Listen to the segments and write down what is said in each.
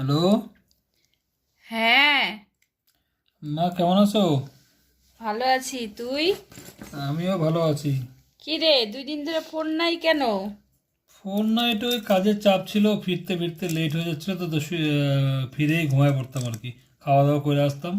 Hello? হ্যাঁ। মা কেমন আছো? ভালো আছি তুই? আমিও ভালো আছি। কি রে দুই দিন ধরে ফোন নাই কেন? ফোন না একটু ওই কাজের চাপ ছিল ফিরতে ফিরতে লেট হয়ে যাচ্ছিল তো তো ফিরেই ঘুমায় পড়তাম আর কি। খাওয়া দাওয়া করে আসতাম।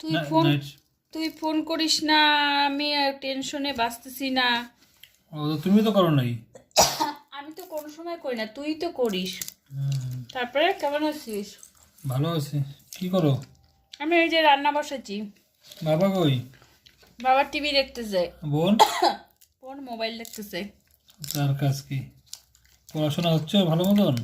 তুই ফোন তুই ফোন করিস না আমি টেনশনে বাঁচতেছি না। ও তো তুমি তো করো নাই। আমি তো কোনো সময় করি না তুই তো করিস। তারপরে কেমন আছিস? ভালো আছি। কি করো? আমি এই যে রান্না বসেছি। বাবা কই? বাবা টিভি দেখতেছে। বোন? ফোন মোবাইল দেখতেছে। তার কাজ কি? পড়াশোনা হচ্ছে ভালো মতন?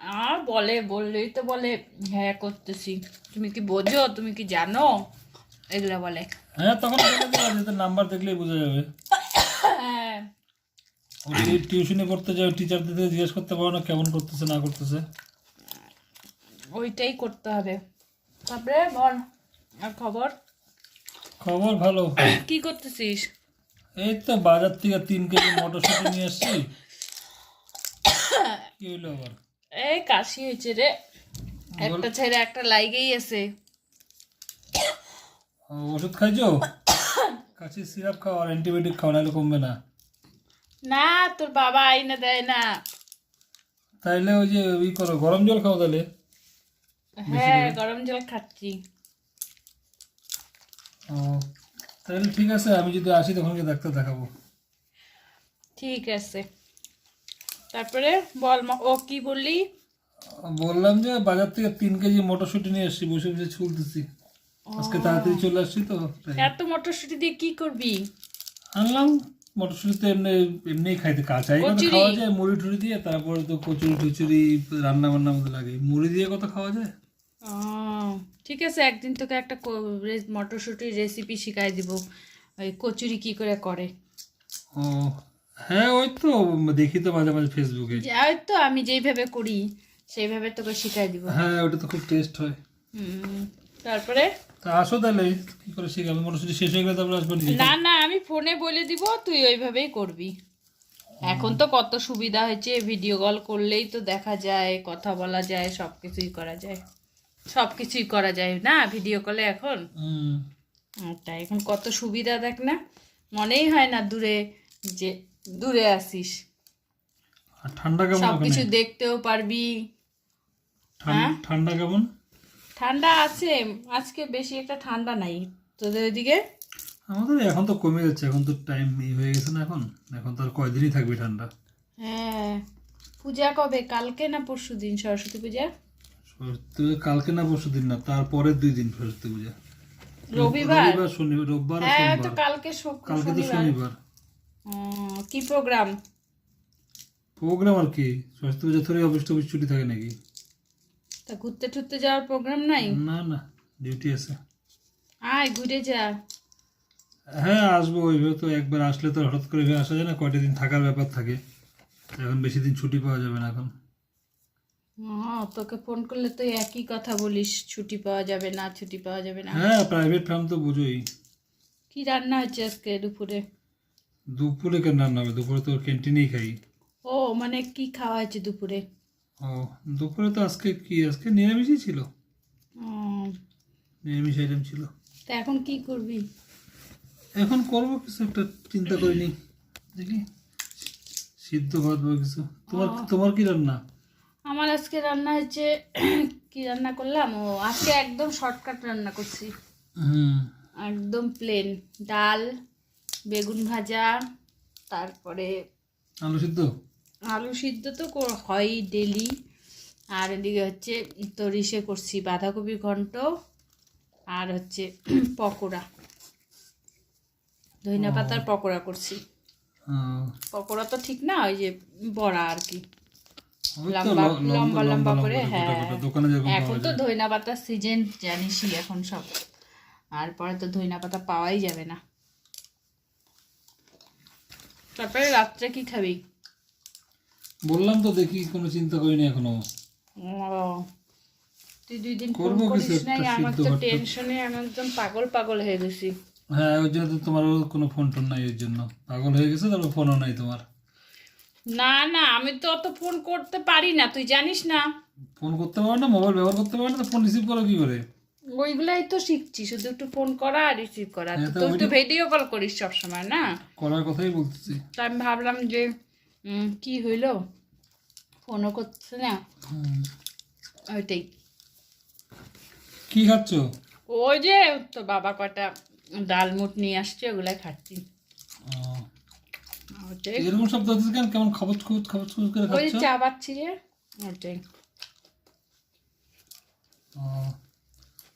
আর বলে বললেই তো বলে। হ্যাঁ করতেছি। তুমি কি বোঝো? তুমি কি জানো? এগুলো বলে। হ্যাঁ তখন নাম্বার দেখলেই বোঝা যাবে। হ্যাঁ। টিউশনে পড়তে যাও টিচারদের জিজ্ঞেস করতে পারো না কেমন করতেছে না করতেছে। ওইটাই করতে হবে। তারপরে বল আর খবর? খবর ভালো। কি করতেছিস? এই তো বাজার থেকে তিন কেজি মটরশুটি নিয়ে এসছি। কি হইল আবার? এই কাশি হয়েছে রে। একটা ছেড়ে একটা লাইগেই আছে। ওষুধ খাইছো? কাশির সিরাপ খাও আর অ্যান্টিবায়োটিক খাও নাহলে কমবে না। না তোর বাবা আইনা দেয় না। তাইলে ওই যে ই করো গরম জল খাও তাহলে হ্যাঁ গরম জল খাচ্ছি। ও তাহলে ঠিক আছে আমি যদি আসি তখন ডাক্তার দেখাবো। ঠিক আছে। তারপরে বল ও কি বললি? বললাম যে বাজার থেকে তিন কেজি মটরশুটি নিয়ে এসছি বসে বসে ছুলতেছি। আজকে তাড়াতাড়ি চলে আসছি তো। এত মটরশুঁটি দিয়ে কি করবি? আনলাম মটরশুটি তো এমনি এমনি খাইতে কাঁচাই কত খাওয়া যায় মুড়ি টুড়ি দিয়ে তারপরে তো কচুরি টুচুরি রান্না বান্নার মধ্যে লাগে। মুড়ি দিয়ে কত খাওয়া যায়? ঠিক আছে একদিন তোকে একটা মটরশুঁটির রেসিপি শিখাই দিব। ওই কচুরি কি করে করে। হ্যাঁ ওই তো দেখি তো মাঝে মাঝে ফেসবুকে যাই তো আমি যেইভাবে করি সেইভাবে তোকে শিখাই দিব। হ্যাঁ ওটা তো খুব টেস্ট হয়। তারপরে? তা আসো তাহলে কি করে শিখাবো? মটরশুটি শেষ হয়ে গেলে তারপরে আসব না না আমি ফোনে বলে দিব তুই ওইভাবেই করবি। এখন তো কত সুবিধা হয়েছে ভিডিও কল করলেই তো দেখা যায় কথা বলা যায় সব কিছুই করা যায়। সব কিছুই করা যায় না? ভিডিও কলে এখন? তাই এখন কত সুবিধা দেখ না। মনেই হয় না দূরে যে দূরে আসিস। ঠান্ডা কেমন সব কিছু দেখতেও পারবি। হ্যাঁ? ঠান্ডা কেমন? ঠান্ডা আছে। আজকে বেশি একটা ঠান্ডা নাই। তোদের ওইদিকে? আমাদের এখন তো কমে যাচ্ছে। এখন তো টাইম হয়ে গেছে না এখন? এখন তো আর কয়দিনই থাকবে ঠান্ডা। হ্যাঁ। পূজা কবে? কালকে না পরশু দিন? সরস্বতী পূজা? কালকে না পরশু দিন না তারপরের দুই দিন পূজা রবিবার? রবিবার শনিবার রোববার হ্যাঁ তো কালকে কালকে তো শনিবার। কি প্রোগ্রাম প্রোগ্রাম আর কি? সরস্বতী পূজা থরে অফিস টফিস ছুটি থাকে নাকি? তা ঘুরতে টুরতে যাওয়ার প্রোগ্রাম নাই? না না ডিউটি আছে। আয় ঘুরে যা। হ্যাঁ আসব ওইভাবে তো একবার আসলে তো হঠাৎ করে আসা যায় না কয়টা দিন থাকার ব্যাপার থাকে। এখন বেশি দিন ছুটি পাওয়া যাবে না এখন। হ্যাঁ তোকে ফোন করলে তো একই কথা বলিস ছুটি পাওয়া যাবে না ছুটি পাওয়া যাবে না। হ্যাঁ প্রাইভেট ফার্ম তো বুঝোই। কি রান্না হচ্ছে আজকে দুপুরে? দুপুরে কেন রান্না হবে? দুপুরে তো ক্যান্টিনেই খাই। ও মানে কি খাওয়া হয়েছে দুপুরে? ও দুপুরে তো আজকে কি? আজকে নিরামিষই ছিল। উম, নিরামিষ আইটেম ছিল। তা এখন কি করবি? এখন করব কিছু একটা চিন্তা করিনি। দেখি সিদ্ধ ভাত বা কিছু। তোমার তোমার কি রান্না? আমার আজকে রান্না হচ্ছে কি রান্না করলাম? ও আজকে একদম শর্টকাট রান্না করছি। একদম প্লেন ডাল বেগুন ভাজা তারপরে আলু সিদ্ধ? আলু সিদ্ধ তো হয়ই ডেলি আর এদিকে হচ্ছে তোর ইসে করছি বাঁধাকপি ঘন্ট আর হচ্ছে পকোড়া। ধইনা পাতার পকোড়া করছি। পকোড়া তো ঠিক না ওই যে বড়া আর কি। লম্বা লম্বা লম্বা করে হ্যাঁ। এখন তো। ধইনা পাতার সিজন জানিসই এখন সব। আর পরে তো ধইনা পাতা পাওয়াই যাবে না। তারপরে রাত্রে কি খাবি? বললাম তো দেখি কোনো চিন্তা করিনি এখনও। তুই দুই দিন ফোন করিস নাই? আমার তো। টেনশনে আমি একদম পাগল পাগল হয়ে গেছি। হ্যাঁ ওই জন্য তো তোমারও কোনো ফোন টোন নাই ওর জন্য। পাগল হয়ে গেছে তারপর ফোনও নাই তোমার। না না আমি তো অত ফোন করতে পারি না তুই জানিস না। ফোন করতে পারে না মোবাইল ব্যবহার করতে পারে না ফোন রিসিভ করো কি করে? ওইগুলাই তো শিখছি শুধু একটু ফোন করা আর রিসিভ করা। হ্যাঁ, তো ভিডিও কল করিস সবসময় না? করার কথাই বলতেছি। তো আমি ভাবলাম যে কি হইল? ফোনও করছে না। ওইটাই। কি খাচ্ছ? ওই যে তো বাবা কটা ডাল মুট নিয়ে আসছে ওগুলাই খাচ্ছি। এরকম কেন? কেমন করে ওই চা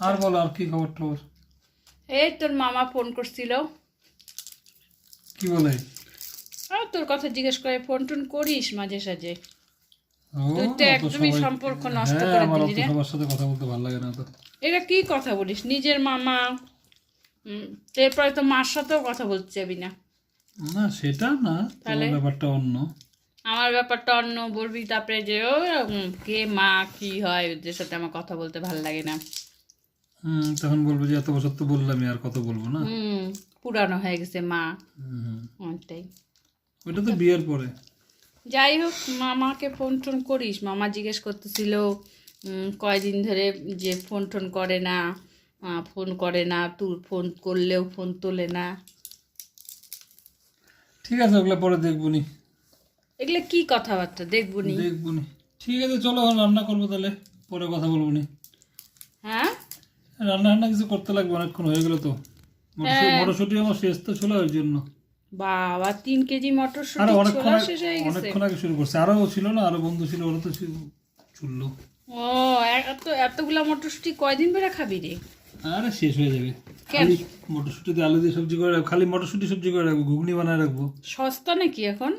আর বলো আর কি খবর টবর এই তোর মামা ফোন করছিল। কি বলে? আর তোর কথা জিজ্ঞেস করে ফোন টোন করিস মাঝে সাঝে। তুই তো একদমই সম্পর্ক নষ্ট হ্যাঁ, করে দিলি রে। সবার সাথে কথা বলতে ভালো লাগে না তো। এটা কি কথা বলিস? নিজের মামা এরপরে তো মার সাথেও কথা বলতে যাবি না। না সেটা না তাহলে? ব্যাপারটা অন্য। আমার ব্যাপারটা অন্য বলবি তারপরে যে ও কে মা কি হয় ওদের সাথে আমার কথা বলতে ভালো লাগে না। হুম, তখন বলব যে এত বছর তো বললামই আর কত বলব না। হুম পুরানো হয়ে গেছে মা। হুম, ওটাই ওইটা তো বিয়ের পরে। যাই হোক মামাকে ফোন টোন করিস। মামা জিজ্ঞেস করতেছিল কয়দিন ধরে যে ফোন টোন করে না ফোন করে না তুই ফোন করলেও ফোন তোলে না। ঠিক আছে ওগুলো পরে দেখব নি এগুলো কি কথাবার্তা? দেখব নি দেখব নি ঠিক আছে চলো এখন রান্না করব তাহলে পরে কথা বলব নি হ্যাঁ? রান্না রান্না কিছু করতে লাগবে অনেকক্ষণ হয়ে গেল তো। মটরশুটি- হ্যাঁ। আমার শেষ তো ছিল ওই জন্য। বাবা তিন কেজি আরও মটরশুঁটি অনেকক্ষণ ছোলা শেষ হয়ে গেছে। অনেকক্ষণ আগে শুরু করছে। আরও ছিল না আরও বন্ধু ছিল ওরা তো ছিল- চুললো। ও এত এতগুলা মটরশুঁটি কয়দিন ধরে খাবি রে? আরে শেষ হয়ে যাবে। মটরশুটি দিয়ে আলু দিয়ে সবজি করে রাখব খালি মটরশুটি সবজি করে রাখব ঘুগনি বানায় রাখব। সস্তা নাকি এখন?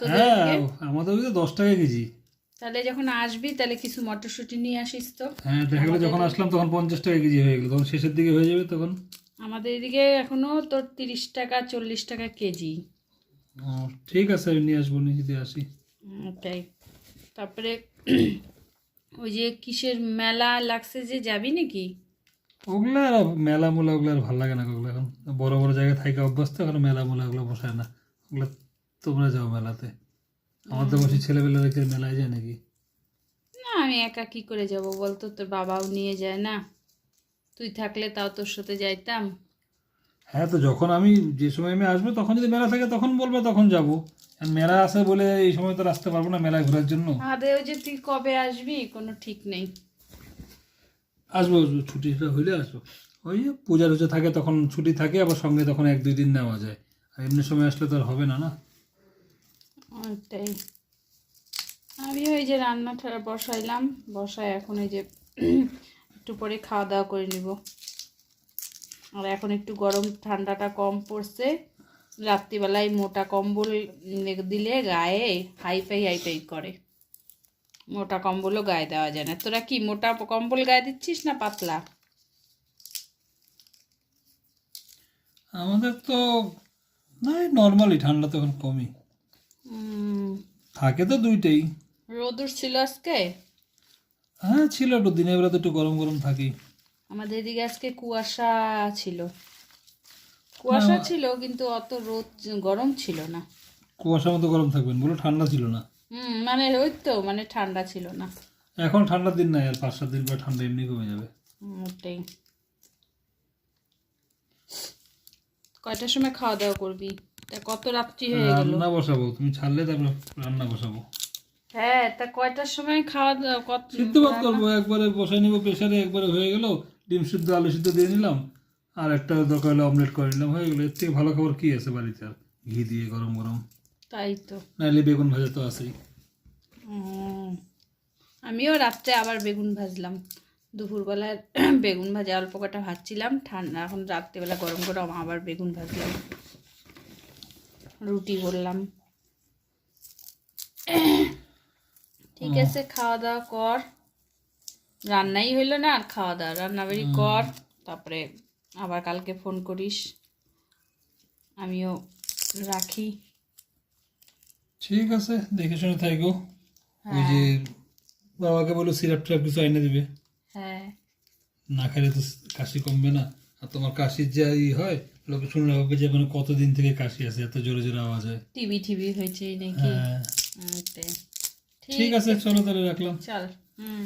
হ্যাঁ? আমাদের ওই দশ টাকা কেজি। তাহলে যখন আসবি তাহলে কিছু মটরশুঁটি নিয়ে আসিস তো। হ্যাঁ দেখা গেলো যখন আসলাম তখন পঞ্চাশ টাকা কেজি হয়ে গেলো তখন শেষের দিকে হয়ে যাবে তখন। আমাদের এদিকে এখনও তোর তিরিশ টাকা চল্লিশ টাকা কেজি। ঠিক আছে আমি নিয়ে আসব নিয়ে যদি আসি। তাই। তারপরে ওই যে কিসের মেলা লাগছে যে যাবি নাকি? ওগুলো আর মেলা মোলা ওগুলো আর ভালো লাগে না ওগুলো। এখন বড় বড় জায়গায় থাকা অভ্যস্ত তো এখন মেলা মোলা ওগুলো বসায় না। ওগুলো তোমরা যাও মেলাতে। আমাদের বসে ছেলেবেলা রেখে মেলায় যায় নাকি? না আমি একা কি করে যাব বলতো? তোর বাবাও নিয়ে যায় না। তুই থাকলে তাও তোর সাথে যাইতাম। হ্যাঁ তো যখন আমি যে সময় আমি আসব তখন যদি মেলা থাকে তখন বলব তখন যাব। আর মেলা আছে বলে এই সময় তো আসতে পারব না মেলায় ঘোরার জন্য। আরে ওই যে তুই কবে আসবি? কোনো ঠিক নেই। আসব ছুটিটা হইলে আসব। ওই পূজা টুজা থাকে তখন ছুটি থাকে, আবার সঙ্গে তখন এক দুই দিন নেওয়া যায়। আর এমনি সময় আসলে তো আর হবে না না? আমি ওই যে রান্না ঠাড়া বসাইলাম বসাই এখন এই যে একটু পরে খাওয়া দাওয়া করে নিব। আর এখন একটু গরম, ঠান্ডাটা কম পড়ছে। রাত্রিবেলায় মোটা কম্বল দিলে গায়ে হাইফাই হাইফাই করে। মোটা কম্বলও গায়ে দেওয়া যায় না। তোরা কি মোটা কম্বল গায়ে দিচ্ছিস না পাতলা? আমাদের তো না নর্মালি ঠান্ডা তো এখন কমই। থাকে তো দুইটাই। রোদুর ছিল আজকে? হ্যাঁ ছিল একটু দিনের বেলা তো একটু গরম গরম থাকি আমাদের এদিকে আজকে কুয়াশা ছিল। কুয়াশা ছিল কিন্তু অত রোদ গরম ছিল না। কুয়াশার মতো গরম থাকবেন বলে ঠান্ডা ছিল না। হুম মানে ওই তো মানে ঠান্ডা ছিল না। এখন ঠান্ডার দিন নাই আর পাঁচ সাত দিন পর ঠান্ডা এমনি কমে যাবে। কয়টার সময় খাওয়া দাওয়া করবি? তা কত রাত্রি হয়ে গেল? রান্না বসাবো তুমি ছাড়লে তারপর রান্না বসাবো। হ্যাঁ তা কয়টার সময় খাওয়া দাওয়া কত সিদ্ধ ভাত করব একবারে বসাই নিবো প্রেশারে একবারে হয়ে গেল ডিম সিদ্ধ আলু সিদ্ধ দিয়ে নিলাম আর একটা দরকার হলে অমলেট করে নিলাম হয়ে গেলো। এর থেকে ভালো খাবার কি আছে বাড়িতে? আর ঘি দিয়ে গরম গরম। তাই তো নাইলে বেগুন ভাজা তো আছেই। আমিও রাত্রে আবার বেগুন ভাজলাম। দুপুরবেলায় বেগুন ভাজা অল্প কটা ভাজছিলাম। ঠান্ডা এখন রাত্রিবেলা গরম গরম আবার বেগুন ভাজলাম। রুটি করলাম ঠিক আছে খাওয়া দাওয়া কর। রান্নাই হইল না আর খাওয়া দাওয়া রান্না বাড়ি কর তারপরে আবার কালকে ফোন করিস। আমিও রাখি। ঠিক আছে দেখে শুনে থাকো। ওই যে বাবাকে বলো সিরাপ টিরাপ কিছু এনে দিবে। হ্যাঁ। না খেলে তো কাশি কমবে না। আর তোমার কাশির যা ই হয় লোকে শুনে হবে যে মানে কতদিন থেকে কাশি আছে এত জোরে জোরে আওয়াজ হয়। টিভি টিভি হয়েছে নাকি? হ্যাঁ। ঠিক আছে চলো তাহলে রাখলাম। চল। হুম।